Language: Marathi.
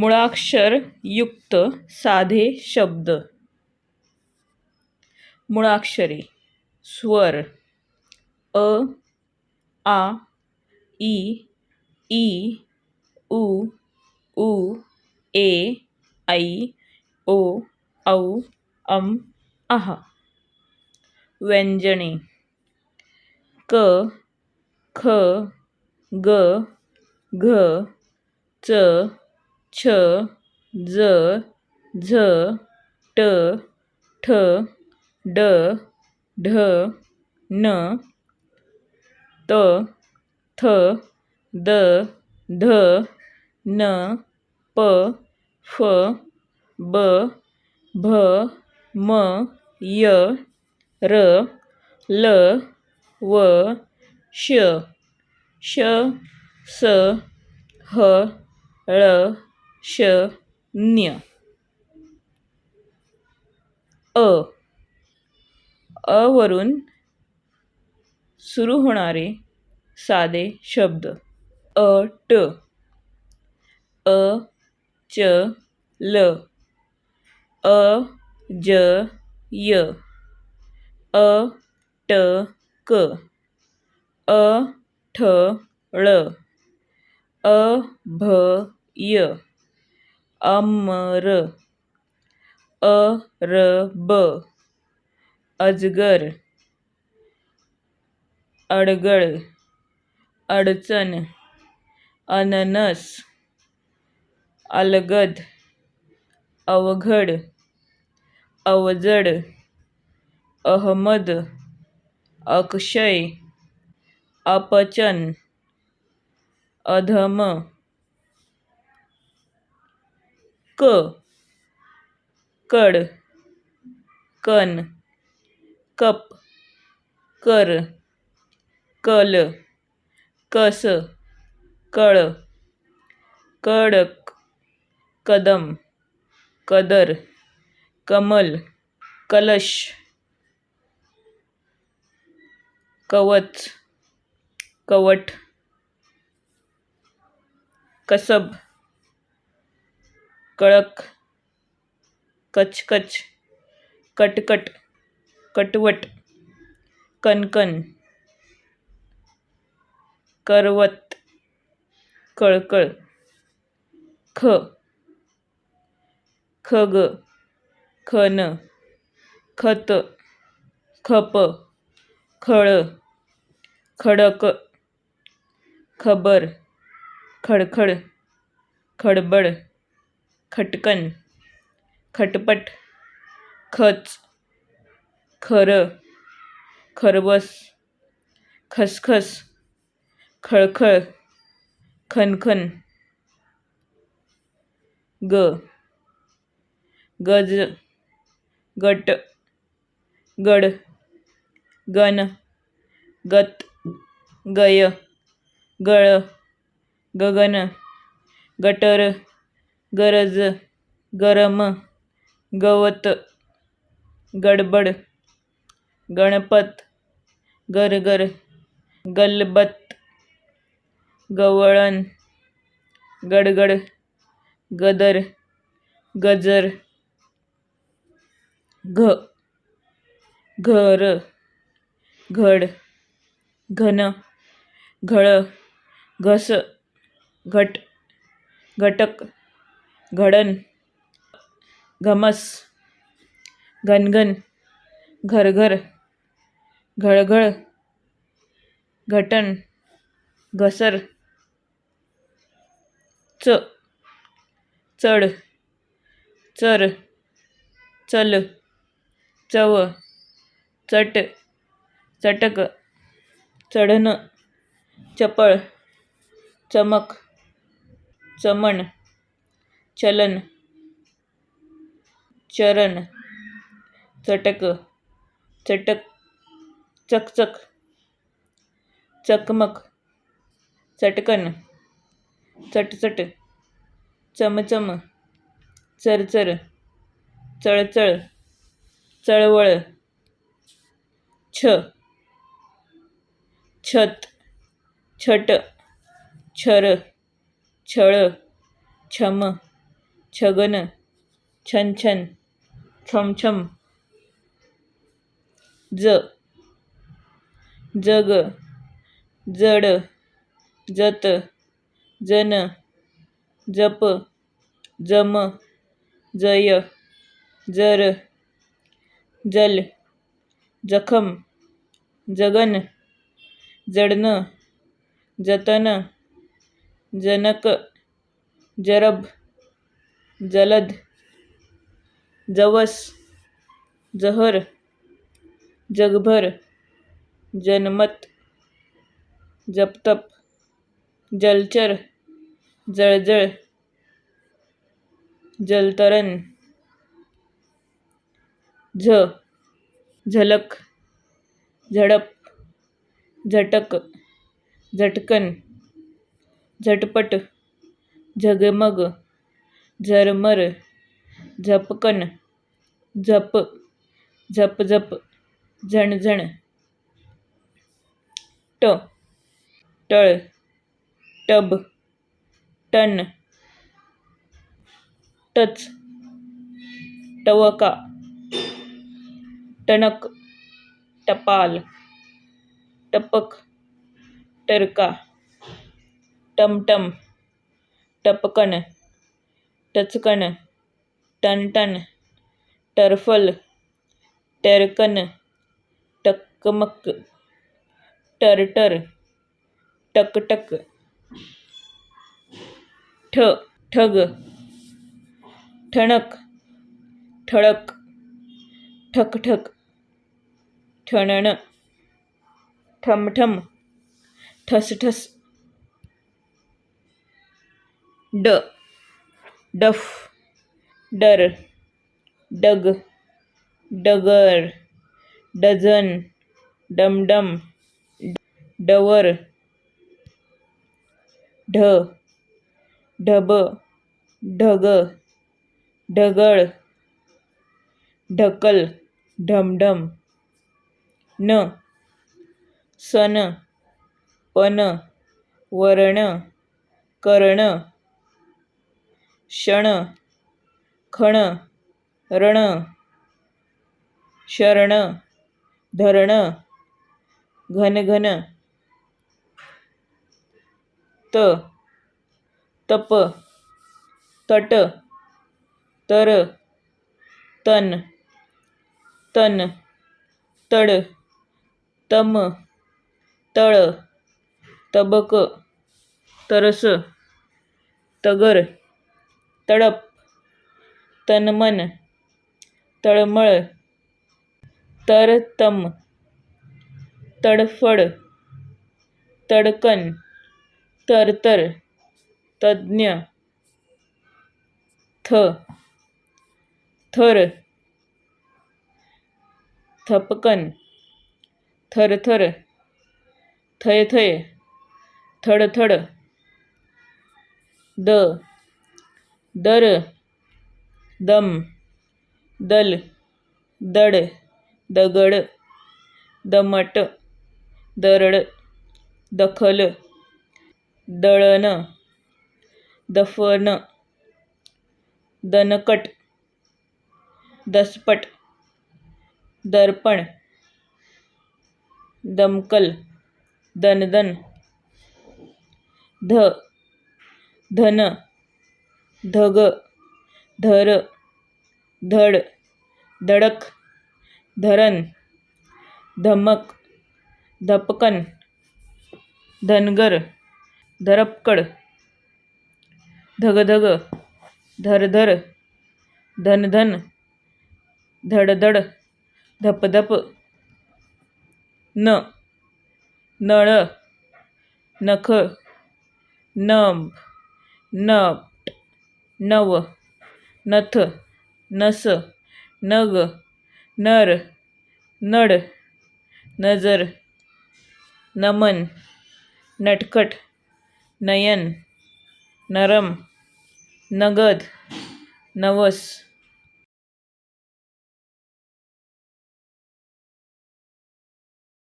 मुळाक्षर युक्त साधे शब्द. मुळाक्षरे स्वर अ आ ई ई उ उ ए ऐ ओ औ अम आह व्यंजने क ख ग घ च छ ज झ ट ठ ड ढ न त थ द ध न प फ ब भ म य र ल व श श स ह ळ श न्य अ. अ वरून सुरू होणारे साधे शब्द. अ ट. अ च ल. अ ज य. अ ट क. अ ठ ळ. अ भ य. अमर अरब अजगर अडगळ अडचण अननस अलगद अवघड अवजड अहमद अक्षय अपचन अधम क. कड. कन. कप. कर. कल. कस. कळ. कडक. कदम. कदर. कमल. कलश. कवच. कवट. कसब. कळक कचकच कटकट कटवट कणकण करवत कळकळ ख खग खन खत खप खळ खडक खबर खडखड खडबड खटकन खटपट खच खरं खरवस खसखस खळखळ खनखन ग गज गट गड गण गत गय गळ गगन गटर गरज गरम गवत गडबड गणपत गरगर गलबत गवळण गडगड गदर गजर घ घर घड घन घळ घस घट घटक घडण घमस घनघन घरघर घळघळ घटण घसर च चढ चर चल चव चट चटक चढण चपळ चमक चमण चलन चरण चटक चटक चकचक चकमक चटकन चटचट चमचम चरचर चळचळ चळवळ छ छत छट छर छळ छम छगन छन छन छम छम ज जग जड जत जन जप जम जय जर जल जखम जगन जडणं जतन जनक जरब जलद जवस जहर जगभर जनमत जपतप जलचर जळजळ जलतरण झ झलक झडप झटक झटकन झटपट झगमग झरमर झपकन झप झपझप झणझण ट टळ टब टन टच टवका टणक टपाल टपक टरका टमटम टपकन टचकन टनटन टरफल टेरकन टकमक टरटर टकटक ठ ठग ठणक ठळक ठकठक ठणण ठमठम ठसठस ड. डफ डर डग डगर डझन डमडम डवर ढ ढब ढग ढगळ ढकल ढमढम न सन पन वर्ण कर्ण क्षण खण रण शरण धरण घनघन त तप तट तर तन तन तड तम तळ तबक तरस तगर तडप तनमन तळमळ तरतम तडफड तडकन तरतर तज्ज्ञ थ थर थपकन थरथर थयथय थडथड द दर दम दल दड दगड दमट दरड दखल दळण दफन दणकट दसपट दर्पण दमकल दनदन ध धन धग धर धड धडक धरण धमक धपकन धनगर धरपकड धगधग धरधर धनधन धडधड धपधप न नळ नख नभ नभ नव नथ नस नग नर नड नजर नमन नटखट नयन नरम नगद नवस